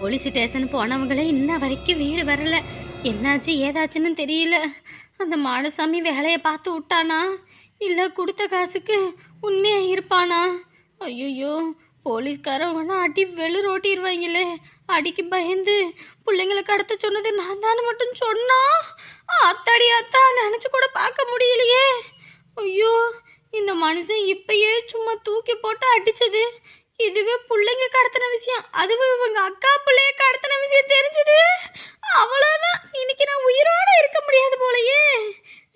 Police station போனவங்களே இன்ன வரைக்கும் வீடு வரல. என்னாச்சு ஏதாச்சுன்னு தெரியல. அந்த மாடசாமி வேலையை பார்த்து விட்டானா? இல்லை கொடுத்த காசுக்கு உண்மையாக இருப்பானா? ஐயோ போலீஸ்காரன் அடி வெளு ரோட்டிடுவாங்களே அடிக்கு பயந்து பிள்ளைங்களை கடத்த சொன்னது நான் தானே மட்டும் சொன்னா? அத்தாடி அத்தா நினச்சி கூட பார்க்க முடியலையே. ஐயோ இந்த மனுஷன் இப்பயே சும்மா தூக்கி போட்டு அடிச்சது. இதுவே பிள்ளைங்க கடத்தின விஷயம். அதுவே இவங்க அக்கா பிள்ளைய கடத்தின விஷயம் தெரிஞ்சது. அவ்வளோதான் இன்னைக்கு நான் உயிரோட இருக்க முடியாது போலயே.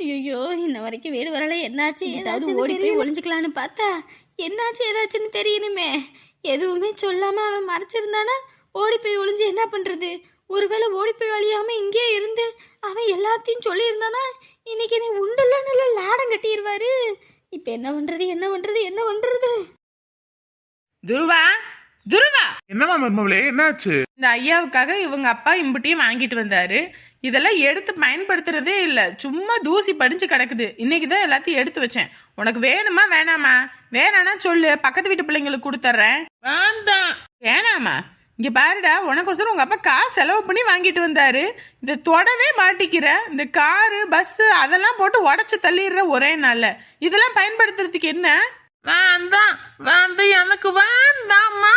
ஐயோ இன்ன வரைக்கும் வீடு வரல. என்னாச்சு? ஏதாச்சும் ஓடி போய் ஒளிஞ்சுக்கலான்னு பார்த்தா என்னாச்சு? ஏதாச்சுன்னு தெரியணுமே. எதுவுமே சொல்லாம அவன் மறைச்சிருந்தானா? ஓடி போய் ஒளிஞ்சு என்ன பண்றது? ஒருவேளை ஓடி போய் வழியாம இங்கே இருந்து அவன் எல்லாத்தையும் சொல்லியிருந்தானா? இன்னைக்கு நீ உண்டல்ல நல்ல லாடம் கட்டிடுவாரு இப்போ என்ன பண்றது? என்ன பண்றது? என்ன பண்றது? துருவா? துருவா? என்னம்மா மர்மவளே என்னாச்சு? இந்த ஐயாவுக்காக இவங்க அப்பா இம்புட்டியும் வாங்கிட்டு வந்தாரு. இதெல்லாம் எடுத்து பயன்படுத்துறதே இல்ல. சும்மா தூசி படிஞ்சு கிடக்குது. இன்னைக்கு தான் எல்லாத்தையும் எடுத்து வச்சேன். உனக்கு வேணுமா வேணாமா? வேணானா சொல்லு. பக்கத்து வீட்டு பிள்ளைங்களுக்கு கொடுத்துட்றேன் வேண்டாம். வேணாமா? இங்க பாருடா உனக்கோசரம் உங்க அப்பா காசு செலவு பண்ணி வாங்கிட்டு வந்தாரு. இதை தொடவே மாட்டிக்கிற இந்த காரு பஸ் அதெல்லாம் போட்டு உடச்சு தள்ளிடுற ஒரே நாள்ல. இதெல்லாம் பயன்படுத்துறதுக்கு என்ன? வேண்டாம் வேண்டாம் எனக்கு வேண்டாமா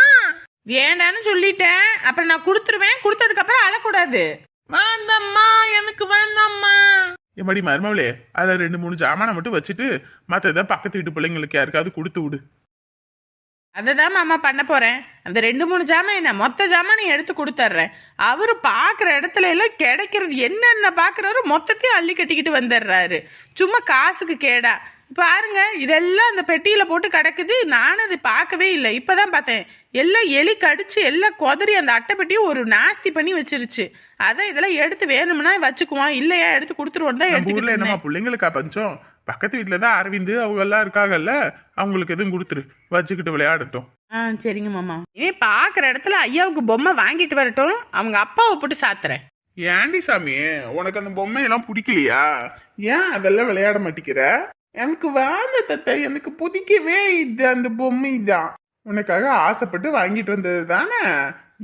வேண்டான்னு சொல்லிட்டேன். அப்புறம் நான் கொடுத்துருவேன். கொடுத்ததுக்கு அப்புறம் அழக்கூடாது. வேண்டாம்மா எனக்கு வேண்டாம்மா எம்மாடி மர்மவளே அதில் ரெண்டு மூணு ஜாமானை மட்டும் வச்சுட்டு மற்றதை பக்கத்து வீட்டு பிள்ளைங்களுக்கு யாருக்காவது கொடுத்து விடு. அதை தான் மாமா பண்ண போறேன். அந்த ரெண்டு மூணு ஜாமான் என்ன மொத்த ஜாமான் எடுத்து கொடுத்துட்றேன் அவரு பார்க்குற இடத்துல எல்லாம் கிடைக்கிறது என்னென்ன பார்க்குறாரு மொத்தத்தையும் அள்ளி கட்டிக்கிட்டு வந்துடுறாரு சும்மா காசுக்கு கேடா. பாருங்க இதெல்லாம் அந்த பெட்டியில போட்டு கிடக்குது. நானும் அதை பார்க்கவே இல்லை. இப்பதான் பார்த்தேன். எல்லாம் எலி கடிச்சு எல்லாம் கொதறி அந்த அட்டை பெட்டியும் ஒரு நாஸ்தி பண்ணி வச்சிருச்சு. அதான் இதெல்லாம் எடுத்து வேணும்னா வச்சுக்குவோம். இல்லையா எடுத்து கொடுத்துருவோம் தான் என்னம்மா இருந்தேன். பிள்ளைங்களுக்கா பஞ்சம்? பக்கத்து வீட்டில் தான் அரவிந்த் அவங்க எல்லாம் இருக்காங்கல்ல அவங்களுக்கு எதுவும் கொடுத்துரு. வச்சுக்கிட்டு விளையாடட்டும். ஆ சரிங்க மாமா. இனி பார்க்குற இடத்துல ஐயாவுக்கு பொம்மை வாங்கிட்டு வரட்டும். அவங்க அப்பாவை போட்டு சாத்துறேன். ஏண்டி சாமி உனக்கு அந்த பொம்மையெல்லாம் பிடிக்கலையா? ஏன் அதெல்லாம் விளையாட மாட்டேங்கிற? எனக்கு வேந்த தத்தை. எனக்கு பிடிக்கவே இது அந்த பொம்மை தான் உனக்காக ஆசைப்பட்டு வாங்கிட்டு வந்தது தானே?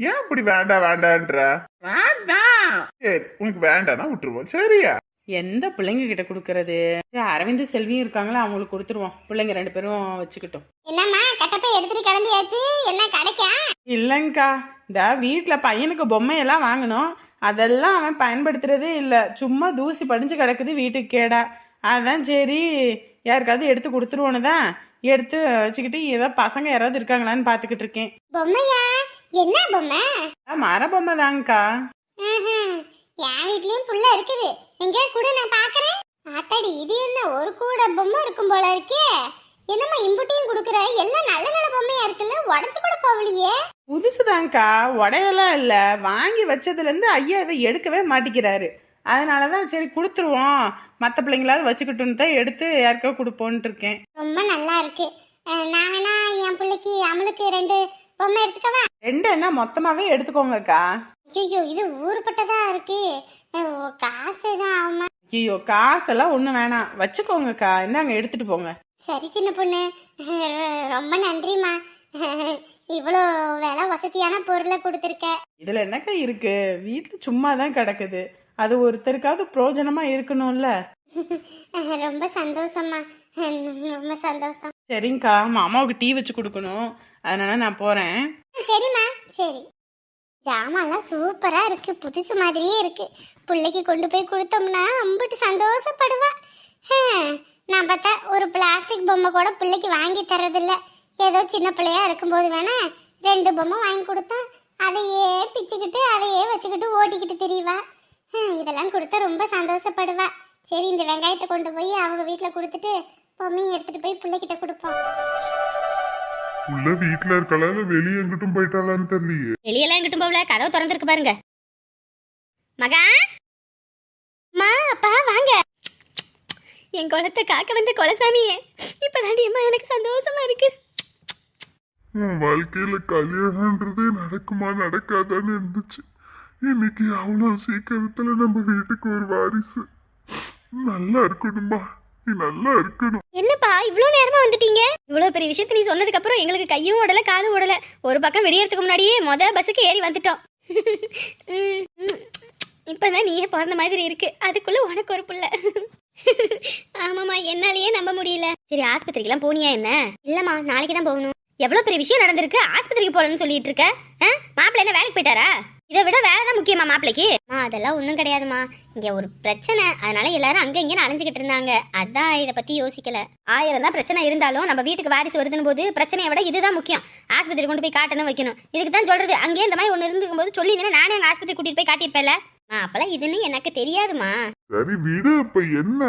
ஏன் இப்படி வேண்டாம் வேண்டான்ற? வேண்டாம். சரி உனக்கு வேண்டாம்னா விட்டுருவோம். சரியா? எந்த பிள்ளைங்க கிட்ட கொடுக்கறது? அரவிந்த் செல்வியும் இருக்காங்களா? அவங்களுக்கு கொடுத்துருவோம். பிள்ளைங்க ரெண்டு பேரும் வச்சுக்கிட்டோம். என்னம்மா கட்டப்பை எடுத்துட்டு கிளம்பியாச்சு? என்ன கிடைக்கா? இல்லைங்கக்கா இந்த வீட்டில் பையனுக்கு பொம்மையெல்லாம் வாங்கணும். அதெல்லாம் அவன் பயன்படுத்துறதே இல்லை. சும்மா தூசி படிஞ்சு கிடக்குது வீட்டுக்கு கேடா. அதான் சரி. யாருக்காவது எடுத்து கொடுத்துருவோன்னு தான் எடுத்து வச்சுக்கிட்டு ஏதோ பசங்க யாராவது இருக்காங்களான்னு பார்த்துக்கிட்டு இருக்கேன். பொம்மையா? என்ன பொம்மை? மர பொம்மை தாங்கக்கா. என் வீட்லயும் புள்ள இருக்குது. எங்க? கூட நான் பாக்குறேன். ஆத்தாடி இது என்ன? ஒரு கூட பொம்மை இருக்கும் போல இருக்கே. என்னம்மா இம்புட்டியும் கொடுக்குற? எல்லாம் நல்ல நல்ல பொம்மையா இருக்குல்ல? உடஞ்சு கூட போகலையே. புதுசுதான்க்கா. உடையெல்லாம் இல்லை. வாங்கி வச்சதுலேருந்து ஐயா இதை எடுக்கவே மாட்டிக்கிறாரு. அதனால தான் சரி கொடுத்துருவோம். மற்ற பிள்ளைங்களாவது வச்சுக்கிட்டுன்னு தான் எடுத்து யாருக்கோ கொடுப்போன்ட்டு இருக்கேன் ரொம்ப நல்லா இருக்கு. நான் வேணா என் பிள்ளைக்கு அமலுக்கு ரெண்டு பொம்மை எடுத்துக்கவா? ரெண்டு என்ன மொத்தமாகவே எடுத்துக்கோங்கக்கா. ஐயோ இது ஊருப்பட்டதா இருக்கு. காசு தான் ஆகுமா? ஐயோ காசெல்லாம் ஒன்றும் வேணாம். வச்சுக்கோங்கக்கா. இந்தாங்க எடுத்துட்டு போங்க. சரி சின்ன பொண்ணு. ரொம்ப நன்றிம்மா. இவ்வளோ விலை வசதியான பொருளை கொடுத்துருக்க. இதில் என்னக்கா இருக்கு? வீட்டில் சும்மா தான் கிடக்குது. அது ஒருத்தருக்காவது பிரயோஜனமாக இருக்கணும்ல? ரொம்ப சந்தோஷம்மா. அஹ், ரொம்ப சந்தோஷம். சரிங்கக்கா மாமாவுக்கு டீ வச்சு கொடுக்கணும். அதனால நான் போகிறேன் சரிம்மா. சரி. ஜாமான்லாம் சூப்பரா இருக்கு. புதுசு மாதிரியே இருக்கு. பிள்ளைக்கு கொண்டு போய் கொடுத்தோம்னா அம்பிட்டு சந்தோஷப்படுவா. நான் பார்த்தா ஒரு பிளாஸ்டிக் பொம்மை கூட பிள்ளைக்கு வாங்கி தர்றதில்ல. ஏதோ சின்ன பிள்ளையா இருக்கும்போது வேணா ரெண்டு பொம்மை வாங்கி கொடுத்தா அதையே பிச்சுக்கிட்டு அதையே வச்சுக்கிட்டு ஓட்டிக்கிட்டு தெரியவா இதெல்லாம் கொடுத்தா ரொம்ப சந்தோஷப்படுவா. சரி இந்த வெங்காயத்தை கொண்டு போய் அவங்க வீட்டில் கொடுத்துட்டு பொம்மையை எடுத்துட்டு போய் பிள்ளைகிட்ட கொடுப்போம். உள்ள வீட்ல இருக்கலாம் இல்ல வெளியே எங்கிட்டும் போயிட்டாலான்னு தெரியலையே. வெளியெல்லாம் எங்கிட்டும் போகல. கதவு திறந்துருக்கு பாருங்க. மகா? மா அப்பா வாங்க. என் குளத்தை காக்க வந்த குலசாமியே இப்பதாண்டி அம்மா எனக்கு சந்தோஷமா இருக்கு. உன் வாழ்க்கையில கல்யாணம்ன்றதே நடக்குமா நடக்காதான்னு இருந்துச்சு. இன்னைக்கு அவ்வளோ சீக்கிரத்தில் நம்ம வீட்டுக்கு ஒரு வாரிசு. நல்லா இருக்கணுமா நீ நல்லா இருக்கணும். என்னப்பா இவ்வளோ நேரமா வந்துட்டீங்க? இவ்வளோ பெரிய விஷயத்தை நீ சொன்னதுக்கு அப்புறம் எங்களுக்கு கையும் உடல காலும் உடல ஒரு பக்கம் விடியறதுக்கு முன்னாடியே மொதல் பஸ்ஸுக்கு ஏறி வந்துட்டோம். இப்பதான் நீயே பிறந்த மாதிரி இருக்கு. அதுக்குள்ள உனக்கு ஒரு புள்ள. ஆமாமா என்னாலயே நம்ப முடியல. சரி ஆஸ்பத்திரிக்கெல்லாம் போனியா என்ன? இல்லம்மா நாளைக்கு தான் போகணும். எவ்வளவு பெரிய விஷயம் நடந்திருக்கு? ஆஸ்பத்திரிக்கு போகலன்னு சொல்லிட்டு இருக்க. மாப்பிள்ள என்ன வேலைக்கு போயிட்டாரா? இதை விட வேலை தான் முக்கியமா மாப்பிள்ளைக்கு மா அதெல்லாம் ஒன்றும் கிடையாதுமா. இங்க ஒரு பிரச்சனை. அதனால எல்லாரும் அங்க இங்க அலைஞ்சிக்கிட்டு இருந்தாங்க. அதான் இதை பத்தி யோசிக்கல. ஆயிரம் தான் பிரச்சனை இருந்தாலும் நம்ம வீட்டுக்கு வாரிசு வருதுன்னு போது பிரச்சனையை விட இதுதான் முக்கியம். ஆஸ்பத்திரி கொண்டு போய் காட்டணும் வைக்கணும். இதுக்கு தான் சொல்றது. அங்கேயே இந்த மாதிரி ஒன்று இருந்துக்கும் போது சொல்லி நானே அங்கே ஆஸ்பத்திரி கூட்டிட்டு போய் காட்டியிருப்பேன்ல. அப்பெல்லாம் இதுன்னு எனக்கு தெரியாதுமா சரி விடு இப்ப என்ன?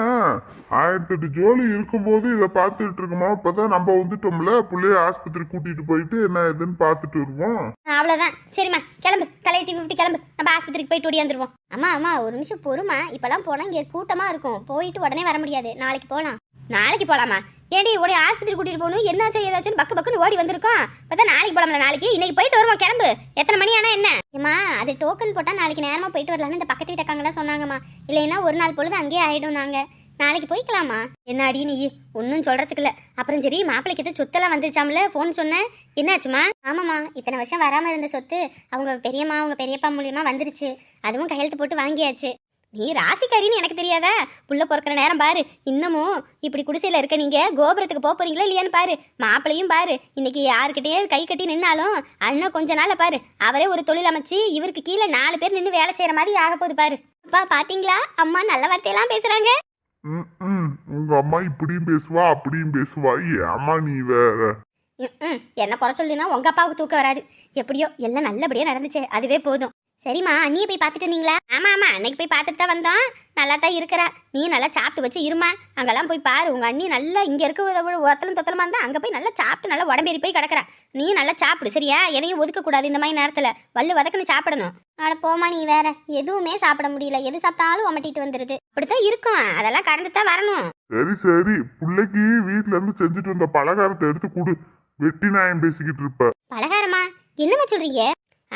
ஆயிரத்தி எட்டு ஜோலி இருக்கும்போது இதை பார்த்துட்டு இருக்கோமா இப்பதான் நம்ம வந்துட்டோம்ல புள்ளைய ஆஸ்பத்திரி கூட்டிட்டு போயிட்டு என்ன ஏதுன்னு பார்த்துட்டு வருவோம். அவ்வளோதான் சரிம்மா கிளம்பு. சீவி விட்டு கிளம்பு. நம்ம ஆஸ்பத்திரிக்கு போயிட்டு ஓடியாந்துருவோம். அம்மா அம்மா ஒரு நிமிஷம் பொறுமா. இப்போலாம் போனால் இங்கே கூட்டமாக இருக்கும். போயிட்டு உடனே வர முடியாது. நாளைக்கு போகலாம் நாளைக்கு போகலாமா ஏடி உடனே ஆஸ்பத்திரி கூட்டிட்டு போகணும்? என்னாச்சும் ஏதாச்சும் பக்கு பக்குன்னு ஓடி வந்திருக்கோம் பார்த்தா நாளைக்கு போகலாம்ல நாளைக்கு. இன்னைக்கு போயிட்டு வருவோம் கிளம்பு. எத்தனை மணி ஆனால் என்ன? ஏம்மா அது டோக்கன் போட்டால் நாளைக்கு நேரமாக போயிட்டு வரலாம்னு இந்த பக்கத்து வீட்டுக்காங்களாம் சொன்னாங்கம்மா. இல்லைன்னா ஒரு நாள் பொழுது அங்கேயே ஆகிடும் நாங்கள் நாளைக்கு போய்க்கலாமா? என்னாடி நீ? ஒன்றும் சொல்கிறதுக்கு இல்லை அப்புறம் சரி மாப்பிள்ளைக்கு எதுவும் சொத்தெல்லாம் வந்துருச்சாம்ல ஃபோன் சொன்னேன். என்னாச்சுமா? ஆமாம்மா இத்தனை வருஷம் வராமல் இருந்த சொத்து அவங்க பெரியம்மா அவங்க பெரியப்பா மூலியமாக வந்துருச்சு. அதுவும் கையெழுத்து போட்டு வாங்கியாச்சு. நீ ராசிக்காரின்னு எனக்கு தெரியாதா? புள்ள பிறக்கிற நேரம் பாரு. இன்னமும் இப்படி குடிசையில் இருக்க நீங்கள் கோபுரத்துக்கு போக போறீங்களா இல்லையான்னு பாரு. மாப்பிளையும் பாரு. இன்னைக்கு யாருக்கிட்டேயே கை கட்டி நின்னாலும் அண்ணன் கொஞ்ச நாளில் பாரு. அவரே ஒரு தொழில் அமைச்சு இவருக்கு கீழே நாலு பேர் நின்று வேலை செய்கிற மாதிரி ஆக போகுது பாரு. அப்பா பார்த்தீங்களா அம்மா நல்ல வார்த்தையெல்லாம் பேசுகிறாங்க ம், ம். உங்க அம்மா இப்படியும் பேசுவா அப்படியும் பேசுவா? ஏம்மா நீ வேற. என்ன குறை சொல்லினா உங்க அப்பாவுக்கு தூக்கம் வராது. எப்படியோ எல்லாம் நல்லபடியா நடந்துச்சு. அதுவே போதும். சரிம்மா அண்ணியை போய் பார்த்துட்டு வந்தீங்களா? ஆமா ஆமா அன்னைக்கு போய் பார்த்துட்டு தான் வந்தோம். நல்லா தான் இருக்கிறா. நீ நல்லா சாப்பிட்டு வச்சு இருமா. அங்கெல்லாம் போய் பாரு. உங்க அண்ணி நல்லா இங்க இருக்க ஒத்தலும் தொத்தலமா இருந்தா அங்க போய் நல்லா சாப்பிட்டு நல்லா உடம்பேறி போய் கிடக்குறா. நீ நல்லா சாப்பிடு சரியா? எதையும் ஒதுக்க கூடாது இந்த மாதிரி நேரத்துல. வள்ளு வதக்குன்னு சாப்பிடணும். அட போமா நீ வேற. எதுவுமே சாப்பிட முடியல. எது சாப்பிட்டாலும் உமட்டிட்டு வந்துருது. அப்படித்தான் இருக்கும். அதெல்லாம் கடந்து தான் வரணும். சரி சரி. பிள்ளைக்கு வீட்ல இருந்து செஞ்சுட்டு வந்த பலகாரத்தை எடுத்து கொடு. வெட்டி நாயம் பேசிக்கிட்டு இருப்ப. பலகாரமா? என்னம்மா சொல்றீங்க?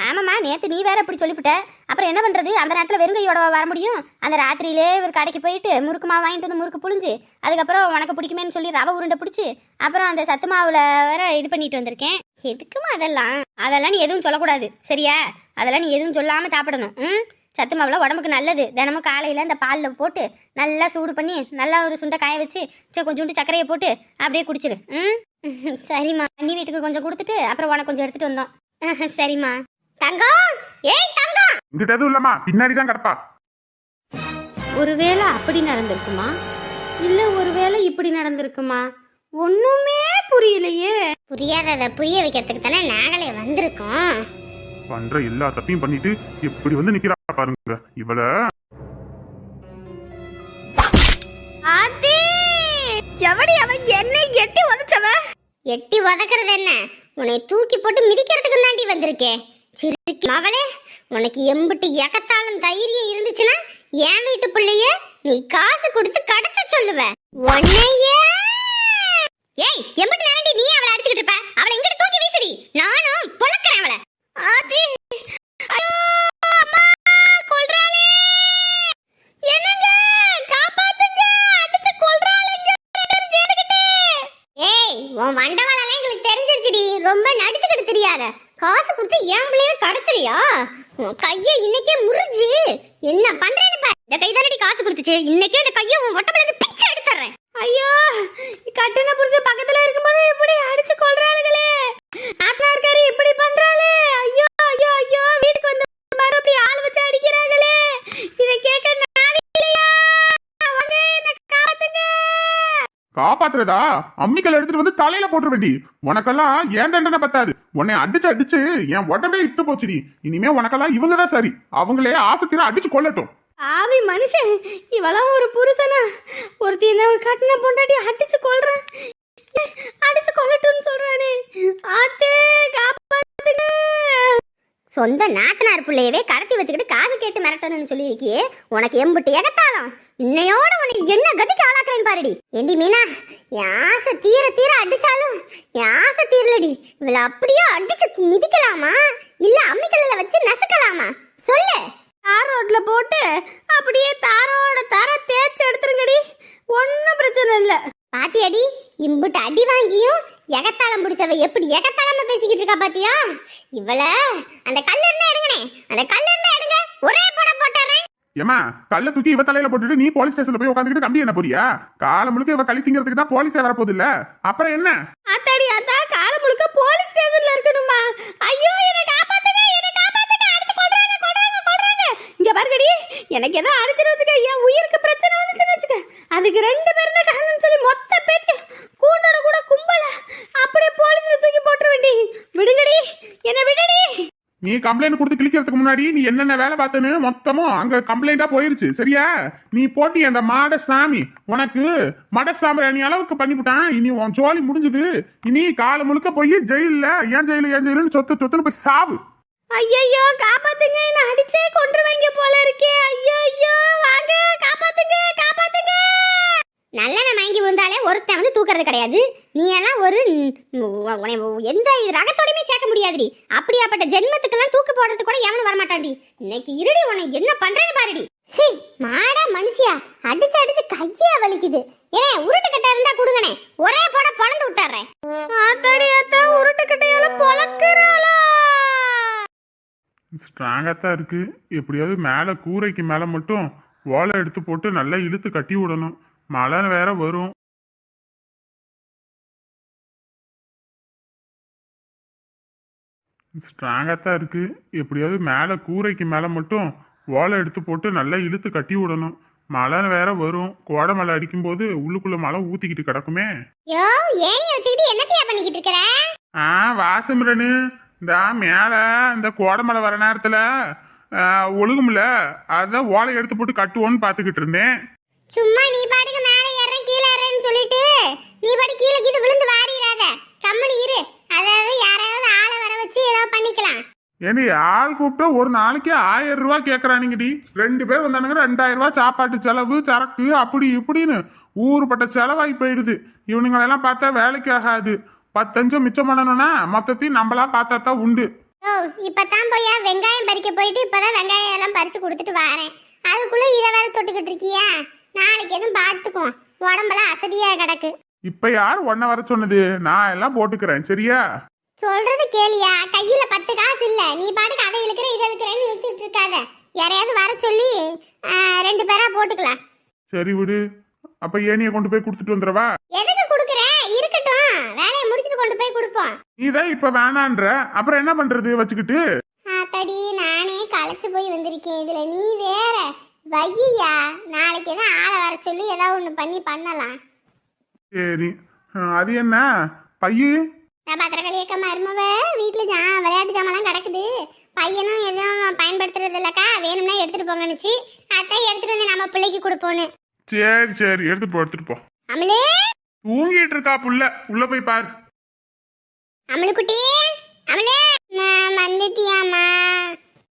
ஆமாம்மா நேற்று நீ வேற இப்படி சொல்லிவிட்ட அப்புறம் என்ன பண்ணுறது அந்த நேரத்தில் வெறுங்கையோட வர முடியும்? அந்த ராத்திரியிலே ஒரு கடைக்கு போயிட்டு முறுக்கு மாவு வாங்கிட்டு வந்து முறுக்கு புழிஞ்சு அதுக்கப்புறம் உனக்கு பிடிக்குமேன்னு சொல்லி ரவை உருண்டை பிடிச்சி அப்புறம் அந்த சத்து மாவில் வேற இது பண்ணிட்டு வந்திருக்கேன். எதுக்குமா அதெல்லாம்? அதெல்லாம் நீ எதுவும் சொல்லக்கூடாது. சரியா? அதெல்லாம் நீ எதுவும் சொல்லாமல் சாப்பிடணும். ம்? சத்து மாவில் உடம்புக்கு நல்லது. தினமும் காலையில் இந்த பாலில் போட்டு நல்லா சூடு பண்ணி நல்லா ஒரு சுண்டை காய வச்சு சரி கொஞ்சோண்டு சர்க்கரையை போட்டு அப்படியே குடிச்சிரு. ம்? சரிம்மா. அண்ணி வீட்டுக்கு கொஞ்சம் கொடுத்துட்டு அப்புறம் உனக்கு கொஞ்சம் எடுத்துகிட்டு வந்தோம். சரிம்மா. தங்கம்! ஏய் தங்கம்! இங்கிட்ட எதுவும் இல்லம்மா பின்னாடி தான் கிடப்பா. ஒருவேளை அப்படி நடந்திருக்குமா? இல்ல ஒருவேளை இப்படி நடந்திருக்குமா? ஒண்ணுமே புரியலையே. புரியாததை புரிய வைக்கிறதுக்கு தானே நாங்களே வந்திருக்கோம். பண்ற எல்லா தப்பையும் பண்ணிட்டு எப்படி வந்து நிக்கிறா பாருங்க இவள. ஆத்தி எவடி அவன் என்னை எட்டி உதச்சவன் எட்டி உதக்கிறது என்ன? உன்னை தூக்கி போட்டு மிதிக்கிறதுக்கு தாண்டி வந்திருக்கேன் சிரிக்கி மவளே உனக்கு எம்பிட்டு எகத்தாலும் தைரியம் இருந்துச்சுன்னா என் வீட்டு பிள்ளைய நீ காசு கொடுத்து கடத்த சொல்லுவ. உன்னையே! ஏய் எம்பிட்டு நேரண்டி நீ அவளை அடிச்சுக்கிட்டு இருப்ப. அவளை இங்கிட்டு தூக்கி வீசுடி. நானும் பொழக்கிறேன் அவளை. ஏய் உன் வண்டவாளெல்லாம் எங்களுக்கு தெரிஞ்சிருச்சுடி. ரொம்ப நடிச்சுக்கிட்டு தெரியாத. காசு கொடுத்து என் பிள்ளைய கடத்துறியா? உன் இன்னைக்கே முறிஞ்சு. என்ன பண்றேன்னு பாரு. இந்த கை தானடி காசு கொடுத்துச்சு. இன்னைக்கே இந்த கையை உன் ஒட்டப்பில இருந்து பிச்சை எடுத்துறேன் ஐயோ கட்டின புருஷன் பக்கத்துல இருக்கும்போது இப்படி அடிச்சு கொல்றாளுங்களே ஆத்மா இருக்காரு இப்படி பண்றாளே. ஐயோ ஐயோ ஐயோ வீட்டுக்கு வந்து மறுபடியும் ஆள் வச்சு அடிக்கிறாங்களே இதை கேட்க நானே இல்லையா வாங்க என்ன காத்துங்க காப்பாத்துறதா? அம்மிக்கல் எடுத்துட்டு வந்து தலையில போட்டுற வேண்டி உனக்கெல்லாம் ஏன் தண்டனை பத்தாது? உன்னை அடிச்சு அடிச்சு என் உடம்பே இத்து போச்சுடி. இனிமே உனக்கெல்லாம் இவங்க தான் சரி. அவங்களே ஆசத்திர அடிச்சு கொல்லட்டும். ஆவி மனுஷன் இவளாம் ஒரு புருஷனா? ஒருத்தி என்ன கட்டின பொண்டாட்டி அடிச்சு கொல்றான் அடிச்சு கொல்லட்டும்னு சொல்றானே. ஆத்தே காப்பாத்துங்க. சொந்த நாத்தனார் பிள்ளையவே கடத்தி வச்சுக்கிட்டு காசு கேட்டு மிரட்டணும்னு சொல்லியிருக்கியே. உனக்கு எம்பிட்டு எகத்தாலும் இன்னையோட உன்னை என்ன ஆளாக்குறேன்னு பாருடி. ஏண்டி மீனா? யாச தீர தீர அடிச்சாலும் யாச தீரலடி. இவளை அப்படியே அடிச்சு மிதிக்கலாமா? இல்ல அம்மிக்கல்ல வச்சு நசுக்கலாமா? சொல்லு. தார் ரோட்ல போட்டு அப்படியே தாரோட தார தேய்ச்சி எடுத்துருங்கடி. ஒன்றும் பிரச்சனை இல்லை. பாத்தியாடி இம்புட்டு அடி வாங்கியும் எகத்தாளம் பிடிச்சவ எப்படி எகத்தாளம பேசிக்கிட்டு இருக்கா பாத்தியா? இவள அந்த கல்லு இருந்தா எடுங்கனே அந்த கல்லு இருந்தா எடுங்க. ஒரே போட போட்டுறேன். ஏமா கல்ல தூக்கி இவ தலையில போட்டுட்டு நீ போலீஸ் ஸ்டேஷன்ல போய் உட்காந்துக்கிட்டு கம்பி என்ன போறியா காலம் முழுக்க இவ கழி திங்கிறதுக்கு தான் போலீஸே வரப்போகுது இல்ல? அப்புறம் என்ன? ஆத்தாடி ஆத்தா காலம் முழுக்க போலீஸ் ஸ்டேஷன்ல இருக்கணுமா? ஐயோ என்னை காப்பாத்துங்க என்ன காப்பாத்துங்க அடிச்சு கொல்றாங்க கொல்றாங்க கொல்றாங்க இங்க பாருங்கடி எனக்கு ஏதோ அடிச்சுன்னு வச்சுக்க என் உயிருக்கு பிரச்சனை வந்துச்சுன்னு வச்சுக்க. அதுக்கு ரெண்டு பேரும் தான் காரணம்னு சொல்லி மொத்த பேத்தையும் கூண்டோட கூட கும்பல அப்படியே போலீஸ்ல தூக்கி போட்டுருவேண்டி விடுங்கடி என்னை விடுடி. நீ கம்ப்ளைண்ட் கொடுத்து கிளிக்கிறதுக்கு முன்னாடி நீ என்னென்ன வேலை பார்த்தேன்னு மொத்தமும் அங்க கம்ப்ளைண்டா போயிருச்சு. சரியா? நீ போட்டி அந்த மாட சாமி உனக்கு மட சாம்பிராணி அளவுக்கு பண்ணிவிட்டான். இனி உன் ஜோலி முடிஞ்சது. இனி காலம் முழுக்க போய் ஜெயிலில் ஏன் ஜெயிலு ஏன் ஜெயிலுன்னு சொத்து சொத்துன்னு போய் சாவு. ஐயோ காப்பாத்துங்க. என்ன அடிச்சே கொன்றுவாங்க போல இருக்கே. ஐயோ ஐயோ வாங்க. காப்பாத்துங்க காப்பாத்துங்க. நல்லெண்ணெய் வாங்கி விழுந்தாலே ஒருத்தன் வந்து தூக்குறது கிடையாது. நீ எல்லாம் ஒரு எந்த ரகத்தோடையுமே சேர்க்க முடியாதுடி. அப்படியாப்பட்ட ஜென்மத்துக்கெல்லாம் தூக்கு போடுறது கூட எவனும் வரமாட்டான்டி. இன்னைக்கு இருடி உன்னை என்ன பண்றேன்னு பாருடி. சி மாடா மனுஷியா. அடிச்சு அடிச்சு கையா வலிக்குது. ஏன் உருட்டு கட்ட இருந்தா கொடுங்கனே. ஒரே போட பொழந்து விட்டாடுறேன் ஆத்தாடி ஆத்தா உருட்டுக்கட்டையால பொழக்கிறாளா? ஸ்ட்ராங்கா தான் இருக்கு. எப்படியாவது மேல கூரைக்கு மேல மட்டும் ஓலை எடுத்து போட்டு நல்லா இழுத்து கட்டி விடணும். மழை வேற வரும். ஸ்ட்ராங்கா தான் இருக்கு. எப்படியாவது மேல கூரைக்கு மேல மட்டும் ஓலை எடுத்து போட்டு நல்லா இழுத்து கட்டி விடணும். மழை வேற வரும். கோடை மழை அடிக்கும்போது உள்ளுக்குள்ள மழை ஊத்திக்கிட்டு கிடக்குமே. யோ ஏனி வச்சுக்கிட்டு என்னத்தையா பண்ணிக்கிட்டு இருக்கிற? ஆ வாசமிரனு இந்த மேல இந்த கோடமலை வர நேரத்துல ஒழுகும்ல. அதான் ஓலை எடுத்து போட்டு கட்டுவோன்னு பாத்துக்கிட்டு இருந்தேன். சும்மா நீ பாட்டுக்கு மேலே ஏறேன் கீழே ஏறேன்னு சொல்லிட்டு நீ பாட்டு கீழே கீழே விழுந்து வாரிடாத. கம்மனி இரு. அதாவது யாராவது ஆளை வர வச்சு ஏதாவது பண்ணிக்கலாம். ஏண்டி ஆள் கூப்பிட்டா ஒரு நாளைக்கு ஆயிரம் ரூபாய் கேட்கறானுங்கடி ரெண்டு பேர் வந்தானுங்க ரெண்டாயிரம் ரூபாய் சாப்பாட்டு செலவு சரக்கு அப்படி இப்படின்னு ஊருப்பட்ட செலவாகி போயிடுது. இவனுங்களெல்லாம் பார்த்தா வேலைக்கு ஆகாது. பத்தஞ்சம் மிச்சம் பண்ணணும்னா மொத்தத்தையும் நம்மளா பார்த்தா தான் உண்டு. ஓ இப்பதான் போய் வெங்காயம் பறிக்க போயிட்டு இப்பதான் வெங்காயம் எல்லாம் பறிச்சு கொடுத்துட்டு வரேன். அதுக்குள்ள இதை வேற தொட்டுக்கிட்டு இருக்கியா? நாளைக்கு எதுவும் பார்த்துக்குவோம். உடம்பெல்லாம் அசதியா கிடக்கு. இப்ப யார் ஒன்ன வர சொன்னது? நான் எல்லாம் போட்டுக்கிறேன் சரியா? சொல்றது கேளியா? கையில பத்து காசு இல்ல. நீ பாட்டுக்கு அதை இழுக்கிற இதை இழுக்கிறேன்னு இழுத்துட்டு இருக்காத. யாரையாவது வர சொல்லி ரெண்டு பேரா போட்டுக்கலாம். சரி விடு. அப்ப ஏனியை கொண்டு போய் கொடுத்துட்டு வந்துடவா? எதுக்கு கொடுக்குற? இருக்கட்டும். வேலையை முடிச்சிட்டு கொண்டு போய் கொடுப்போம். நீதான் இப்ப வேணான்ற. அப்புறம் என்ன பண்றது? வச்சுக்கிட்டு. ஆத்தாடி நானே களைச்சு போய் வந்திருக்கேன். இதுல நீ வேற. வையா நாளைக்கு எதாவது ஆளை வர சொல்லி ஏதாவது ஒன்று பண்ணி பண்ணலாம். சரி. அது என்ன? பையு? நான் பத்திரக்காளி அக்கா மருமவ வீட்டில் ஜா விளையாட்டு ஜாமான்லாம் கிடக்குது. பையனும் எதுவும் பயன்படுத்துறது இல்லக்கா வேணும்னா எடுத்துட்டு போங்கன்னுச்சு அதான் எடுத்துட்டு வந்து நம்ம பிள்ளைக்கு கொடுப்போன்னு. சரி சரி எடுத்து போ எடுத்துட்டு போ. அமலே? தூங்கிட்டு இருக்கா புள்ள. உள்ள போய் பாரு. அமலுக்குட்டி அமலே. நான் வந்துட்டியாம்மா.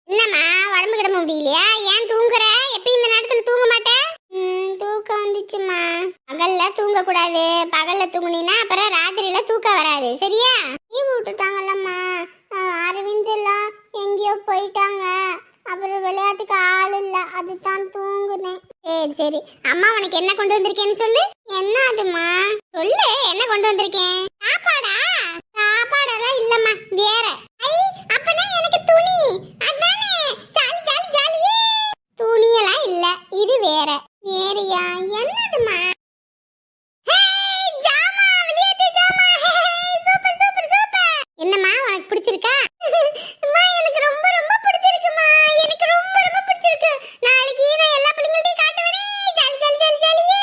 என்னம்மா உடம்பு கிடம்ப முடியலையா ஏன் தூங்குற எப்பயும் இந்த நேரத்துல தூங்க மாட்டேன் ம், தூக்கம் வந்துச்சுமா தூங்கக்கூடாது. தூங்க கூடாது பகல்ல தூங்குனீன்னா அப்புறம் ராத்திரியில தூக்கம் வராது. சரியா? லீவ் விட்டுட்டாங்கல்லம்மா. அரவிந்த் எல்லாம் எங்கேயோ போயிட்டாங்க. அப்புறம் விளையாட்டுக்கு ஆள் இல்ல. அதுதான் தூங்குனேன். சரி சரி. அம்மா உனக்கு என்ன கொண்டு வந்திருக்கேன்னு சொல்லு. என்ன அதுமா சொல்லு என்ன கொண்டு வந்திருக்கேன்? சாப்பாடா? சாப்பாடெல்லாம் இல்லம்மா. வேற. ஐ அப்பனே எனக்கு துணி அதானே ஜாலி ஜாலி ஜாலியே துணியெல்லாம் இல்ல இது வேற வேறயா என்னதுமா ஹேய், ஜாமா, விளையாட்டு ஜாமா. Hey, super, super, super. என்னம்மா உனக்கு பிடிச்சிருக்கா அம்மா எனக்கு ரொம்ப ரொம்ப பிடிச்சிருக்குமா எனக்கு ரொம்ப ரொம்ப பிடிச்சிருக்கு நாளைக்கு நான் எல்லா பிள்ளைங்கள்ட்டையும் காட்டுவேனே ஜாலி ஜாலி ஜாலி ஜாலியே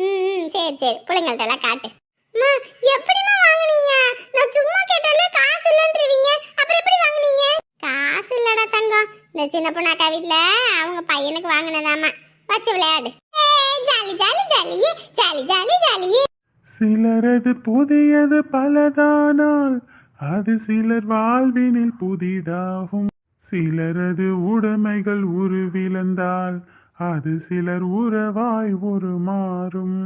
ம் சரி சரி பிள்ளைங்கள்ட்ட எல்லாம் காட்டு அம்மா எப்படிம்மா வாங்குனீங்க நான் சும்மா கேட்டாலே காசு இல்லைன்றீங்க அப்புறம் எப்படி வாங்குனீங்க காசு இல்லடா தங்கம் இந்த சின்ன பொண்ணாக்கா வீட்டில் அவங்க பையனுக்கு வாங்கினதாமா வச்சு விளையாடு. Jolly jolly jolly. Jolly jolly jolly. சிலரது புதியது பலதானால் அது சிலர் வாழ்வினில் புதிதாகும். சிலரது உடைமைகள் உருவிழந்தால் அது சிலர் உறவாய் உருமாறும்.